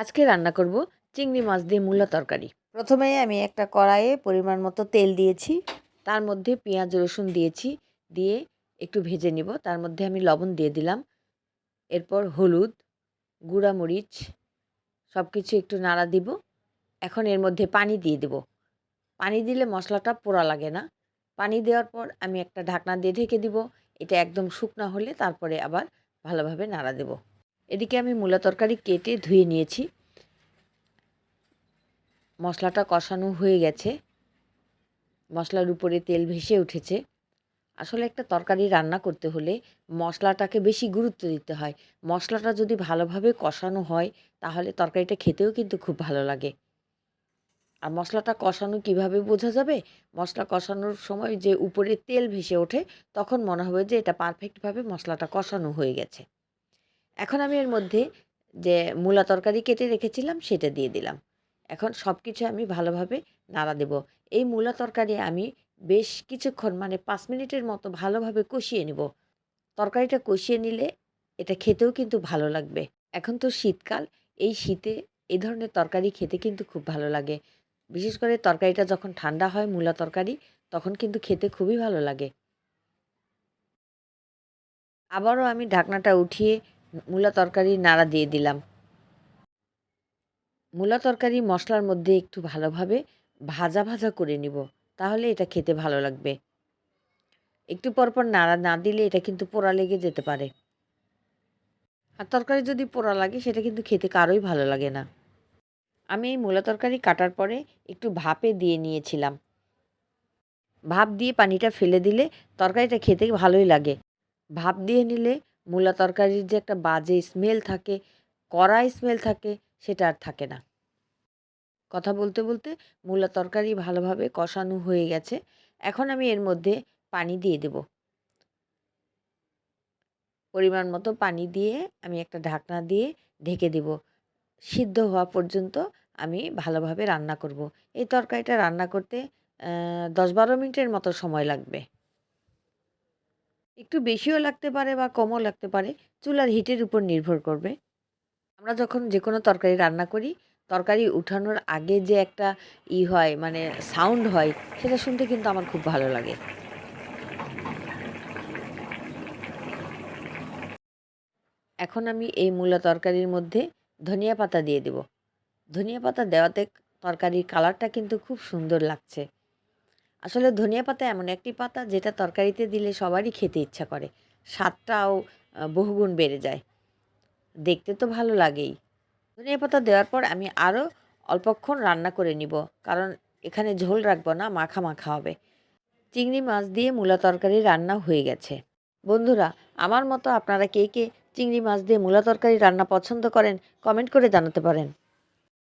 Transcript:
আজকে রান্না করব চিংড়ি মাছ দিয়ে মূলা তরকারি। প্রথমে আমি একটা কড়াইয়ে পরিমাণ মতো তেল দিয়েছি। তার মধ্যে পেঁয়াজ রসুন দিয়েছি দিয়ে একটু ভেজে নিব। তার মধ্যে আমি লবণ দিয়ে দিলাম। এরপর হলুদ গুঁড়া মরিচ সব কিছু একটু নাড়া দিব। এখন এর মধ্যে পানি দিয়ে দেব। পানি দিলে মশলাটা পোড়া লাগে না। পানি দেওয়ার পর আমি একটা ঢাকনা দিয়ে ঢেকে দিব। এটা একদম শুকনা হলে তারপরে আবার ভালোভাবে নাড়া দেব। এদিকে আমি মূলা তরকারি কেটে ধুয়ে নিয়েছি। মশলাটা কষানো হয়ে গেছে। মশলার উপরে তেল ভেসে উঠেছে। আসলে একটা তরকারি রান্না করতে হলে মশলাটাকে বেশি গুরুত্ব দিতে হয়। মশলাটা যদি ভালোভাবে কষানো হয়, তাহলে তরকারিটা খেতেও কিন্তু খুব ভালো লাগে। আর মশলাটা কষানো কীভাবে বোঝা যাবে? মশলা কষানোর সময় যে উপরে তেল ভেসে ওঠে, তখন মনে হবে যে এটা পারফেক্টভাবে মশলাটা কষানো হয়ে গেছে। এখন আমি এর মধ্যে যে মূলা তরকারি কেটে রেখেছিলাম, সেটা দিয়ে দিলাম। এখন সব কিছু আমি ভালোভাবে নাড়া দেব। এই মূলা তরকারি আমি বেশ কিছুক্ষণ মানে পাঁচ মিনিটের মতো ভালোভাবে কষিয়ে নেব। তরকারিটা কষিয়ে নিলে এটা খেতেও কিন্তু ভালো লাগবে। এখন তো শীতকাল, এই শীতে এই ধরনের তরকারি খেতে কিন্তু খুব ভালো লাগে। বিশেষ করে তরকারিটা যখন ঠান্ডা হয়, মূলা তরকারি, তখন কিন্তু খেতে খুবই ভালো লাগে। আবারও আমি ঢাকনাটা উঠিয়ে মূলা তরকারি নাড়া দিয়ে দিলাম। মূলা তরকারি মশলার মধ্যে একটু ভালোভাবে ভাজা ভাজা করে নিব, তাহলে এটা খেতে ভালো লাগবে। একটু পরপর নাড়া না দিলে এটা কিন্তু পোড়া লেগে যেতে পারে। আর তরকারি যদি পোড়া লাগে, সেটা কিন্তু খেতে কারোই ভালো লাগে না। আমি এই মূলা তরকারি কাটার পরে একটু ভাপে দিয়ে নিয়েছিলাম। ভাপ দিয়ে পানিটা ফেলে দিলে তরকারিটা খেতে ভালোই লাগে। ভাপ দিয়ে নিলে মূলা তরকারির যে একটা বাজে স্মেল থাকে, কড়া স্মেল থাকে, সেটা আর থাকে না। কথা বলতে বলতে মূলা তরকারি ভালোভাবে কষানো হয়ে গেছে। এখন আমি এর মধ্যে পানি দিয়ে দেব। পরিমাণ মতো পানি দিয়ে আমি একটা ঢাকনা দিয়ে ঢেকে দেব। সিদ্ধ হওয়া পর্যন্ত আমি ভালোভাবে রান্না করব। এই তরকারিটা রান্না করতে দশ বারো মিনিটের মতো সময় লাগবে। একটু বেশিও লাগতে পারে বা কমও লাগতে পারে চুলার হিটের উপর নির্ভর করবে। আমরা যখন যে কোনো তরকারি রান্না করি, তরকারি উঠানোর আগে যে একটা ই হয় মানে সাউন্ড হয়, সেটা শুনতে কিন্তু আমার খুব ভালো লাগে। এখন আমি এই মূলা তরকারির মধ্যে ধনিয়া পাতা দিয়ে দেব। ধনিয়া পাতা দেওয়াতে তরকারির কালারটা কিন্তু খুব সুন্দর লাগছে। আসলে ধনিয়া পাতা এমন একটি পাতা যেটা তরকারিতে দিলে সবারই খেতে ইচ্ছা করে। স্বাদটাও বহুগুণ বেড়ে যায়। দেখতে তো ভালো লাগেই। ধনিয়া পাতা দেওয়ার পর আমি আরও অল্পক্ষণ রান্না করে নিব, কারণ এখানে ঝোল রাখব না, মাখা মাখা হবে। চিংড়ি মাছ দিয়ে মূলা তরকারি রান্না হয়ে গেছে। বন্ধুরা, আমার মতো আপনারা কে কে চিংড়ি মাছ দিয়ে মূলা তরকারি রান্না পছন্দ করেন, কমেন্ট করে জানাতে পারেন।